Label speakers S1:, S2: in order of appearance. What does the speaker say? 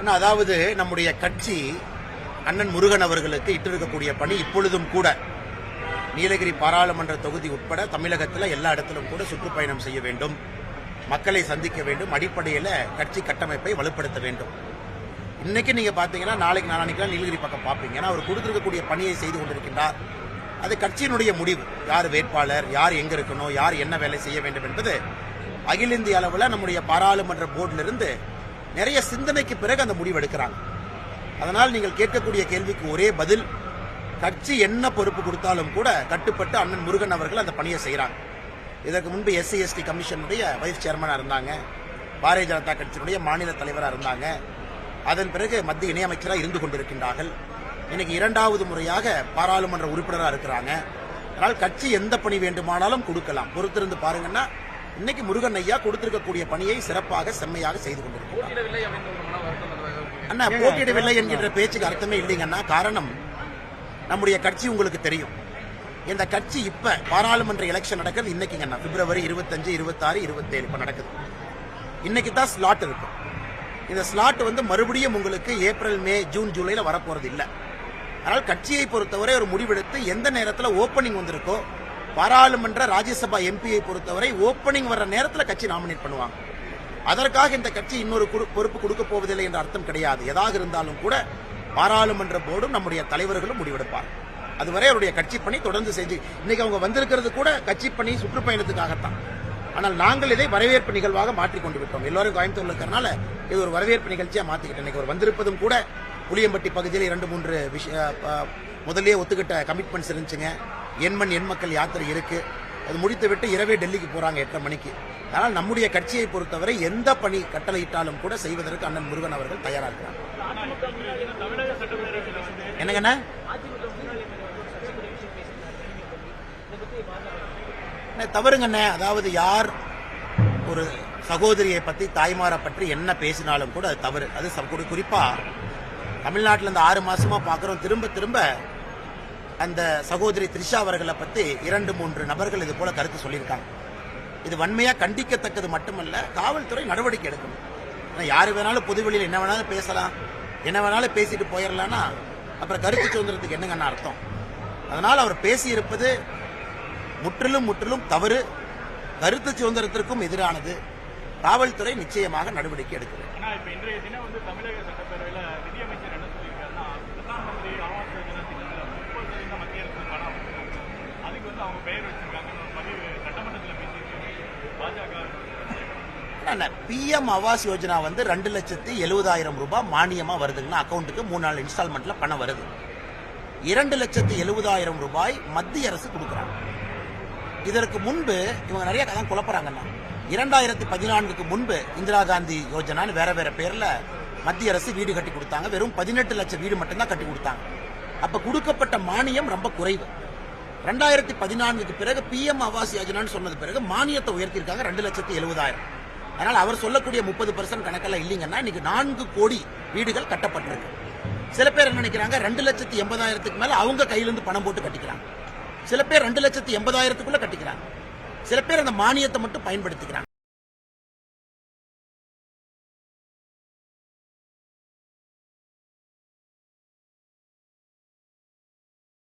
S1: ஆனால் அதாவது நம்முடைய கட்சி அண்ணன் முருகன் அவர்களுக்கு இட்டிருக்கக்கூடிய பணி இப்பொழுதும் கூட நீலகிரி பாராளுமன்ற தொகுதி உட்பட தமிழகத்தில் எல்லா இடத்திலும் கூட சுற்றுப்பயணம் செய்ய வேண்டும். மக்களை சந்திக்க வேண்டும். அடிப்படையில் கட்சி கட்டமைப்பை வலுப்படுத்த வேண்டும். இன்னைக்கு நீங்க பாத்தீங்கன்னா நாளைக்கு நாளைக்கு நீலகிரி பக்கம் பார்ப்பீங்க. ஏன்னா அவர் கொடுத்திருக்கக்கூடிய பணியை செய்து கொண்டிருக்கின்றார். அது கட்சியினுடைய முடிவு. யார் வேட்பாளர் யார் எங்க இருக்கணும் யார் என்ன வேலை செய்ய வேண்டும் என்பது அகில இந்திய அளவில் நம்முடைய பாராளுமன்ற போர்டிலிருந்து நிறைய சிந்தனைக்கு பிறகு அந்த முடிவு எடுக்கிறாங்க. அதனால் நீங்கள் கேட்கக்கூடிய கேள்விக்கு ஒரே பதில் கட்சி என்ன பொறுப்பு கொடுத்தாலும் கூட கட்டுப்பட்டு அண்ணன் முருகன் அவர்கள் அந்த பணியை செய்கிறாங்க. இதற்கு முன்பு எஸ்சி எஸ்டி கமிஷனுடைய வைஸ் சேர்மனாக இருந்தாங்க பாரதிய ஜனதா கட்சியினுடைய மாநில தலைவராக இருந்தாங்க. அதன் பிறகு மத்திய இணையமைச்சராக இருந்து கொண்டிருக்கின்றார்கள். இன்னைக்கு இரண்டாவது முறையாக பாராளுமன்ற உறுப்பினராக இருக்கிறாங்க. அதனால் கட்சி எந்த பணி வேண்டுமானாலும் கொடுக்கலாம். பொறுத்திருந்து பாருங்கன்னா இன்னைக்கு முருகன் ஐயா கொடுத்திருக்கக்கூடிய பணியை சிறப்பாக செம்மையாக செய்து கொண்டிருக்கிறார். அண்ணா போட்டியிடவில்லை என்கின்ற பேச்சுக்கு அர்த்தமே இல்லைங்கண்ணா. காரணம் நம்முடைய கட்சி உங்களுக்கு தெரியும். இந்த கட்சி இப்ப பாராளுமன்ற எலெக்ஷன் நடக்கிறது இன்னைக்குங்கண்ணா பிப்ரவரி இருபத்தஞ்சு இருபத்தாறு இருபத்தேழு இப்ப நடக்குது. இன்னைக்கு தான் ஸ்லாட் இருக்கு. இந்த ஸ்லாட் வந்து மறுபடியும் உங்களுக்கு ஏப்ரல் மே ஜூன் ஜூலைல வரப்போறது இல்ல. அதனால் கட்சியை பொறுத்தவரை ஒரு முடிவெடுத்து எந்த நேரத்தில் ஓப்பனிங் வந்திருக்கோ பாராளுமன்ற ராஜ்யசபா எம்பியை பொறுத்தவரை ஓப்பனிங் வர்ற நேரத்தில் கட்சி நாமினேட் பண்ணுவாங்க. அதற்காக இந்த கட்சி இன்னொரு குறு- பொறுப்பு கொடுக்க போவதில்லை என்ற அர்த்தம் கிடையாது. எதாக இருந்தாலும் கூட பாராளுமன்ற போர்டும் நம்முடைய தலைவர்களும் முடிவெடுப்பார். அதுவரை அவருடைய கட்சி பணி தொடர்ந்து செஞ்சு இன்னைக்கு அவங்க வந்திருக்கிறது கூட கட்சி பணி சுற்றுப்பயணத்துக்காகத்தான். ஆனால் நாங்கள் இதை வரவேற்பு நிகழ்வாக மாற்றிக்கொண்டு விட்டோம் எல்லாரும் கோயம்புத்தூர்ல இருக்கிறனால இது ஒரு வரவேற்பு நிகழ்ச்சியாக மாற்றிக்கிட்டோம் இன்னைக்கு அவர் வந்திருப்பதும் கூட புளியம்பட்டி பகுதியில் இரண்டு மூன்று விஷய ப- ஒத்துக்கிட்ட கமிட்மெண்ட்ஸ் இருந்துச்சுங்க. எண்மண் எண் மக்கள் யாத்திரை இருக்கு. அது முடித்து விட்டு இரவே டெல்லிக்கு போறாங்க எட்டரை மணிக்கு. அதனால் நம்முடைய கட்சியை பொறுத்தவரை எந்த பணி கட்டளையிட்டாலும் கூட செய்வதற்கு அண்ணன் முருகன் அவர்கள் தயாராக இருக்கிறார். என்னங்கண்ணா அண்ணே, தவறுங்கண்ணே அதாவது யார் ஒரு சகோதரியை பத்தி தாய்மாரை பற்றி என்ன பேசினாலும் கூட அது தவறு. அது ச- குறிப்பா தமிழ்நாட்டில் இந்த ஆறு மாசமா பார்க்குறோம் திரும்ப திரும்ப அந்த சகோதரி த்ரிஷா அவர்களை பற்றி இரண்டு மூன்று நபர்கள் இது போல கருத்து சொல்லியிருக்காங்க. இது வன்மையாக கண்டிக்கத்தக்கது மட்டுமல்ல காவல்துறை நடவடிக்கை எடுக்கணும். ஆனால் யார் வேணாலும் பொதுவெளியில் என்ன வேணாலும் பேசலாம் என்ன வேணாலும் பேசிட்டு போயிடலாம்னா அப்புறம் கருத்து சுதந்திரத்துக்கு என்னங்கன்னு அர்த்தம். அதனால் அவர் பேசியிருப்பது முற்றிலும் முற்றிலும் தவறு. கருத்து சுதந்திரத்திற்கும் எதிரானது. காவல்துறை நிச்சயமாக நடவடிக்கை எடுக்கிறது.
S2: இன்றைய தினம் வந்து தமிழக சட்டப்பேரவையில் நிதியமைச்சர் என்ன சொல்லியிருக்காருன்னா பிரதான் மந்திரி ஆவாஸ் யோஜனா திட்டத்துல முப்பது சதவீத மத்திய அரசு பணம் அதுக்கு வந்து அவங்க பெயர் வச்சிருக்காங்கன்னு ஒரு பதிவு சட்டமன்றத்தில் பேசியிருக்காங்க பாஜக
S1: பிஎம் ஆவாஸ் யோஜனா வந்து ரெண்டு லட்சத்தி எழுபதாயிரம் ரூபாய் மானியமா வருதுங்கன்னா அக்கௌண்ட்டுக்கு மூணு நாள் இன்ஸ்டால்மெண்ட்ல பணம் வருது. இரண்டு லட்சத்தி எழுபதாயிரம் ரூபாய் மத்திய அரசு கொடுக்குறாங்க. இதற்கு முன்பு இவங்க நிறைய கதை குழப்பறாங்கன்னா இரண்டாயிரத்தி பதினான்குக்கு முன்பு இந்திரா காந்தி யோஜனான்னு வேற வேற பேர்ல மத்திய அரசு வீடு கட்டி கொடுத்தாங்க. வெறும் பதினெட்டு லட்சம் வீடு மட்டும்தான் கட்டி கொடுத்தாங்க. அப்ப கொடுக்கப்பட்ட மானியம் ரொம்ப குறைவு. ரெண்டாயிரத்தி பதினான்குக்கு பிறகு பிஎம் ஆவாஸ் யோஜனான்னு சொன்னது பிறகு மானியத்தை உயர்த்தியிருக்காங்க ரெண்டு லட்சத்தி எழுபதாயிரம். அதனால் அவர் சொல்லக்கூடிய முப்பது பர்சன்ட் கணக்கெல்லாம் இல்லைங்கன்னா இன்னைக்கு நான்கு கோடி வீடுகள் கட்டப்பட்டிருக்கு. சில பேர் என்ன நினைக்கிறாங்க? ரெண்டு லட்சத்தி எண்பதாயிரத்துக்கு மேல அவங்க கையிலிருந்து பணம் போட்டு கட்டிக்கிறாங்க. சில பேர் ரெண்டு லட்சத்தி எண்பதாயிரத்துக்குள்ள கட்டிக்கிறாங்க. சில பேர் அந்த மானியத்தை மட்டும் பயன்படுத்திக்கிறாங்க.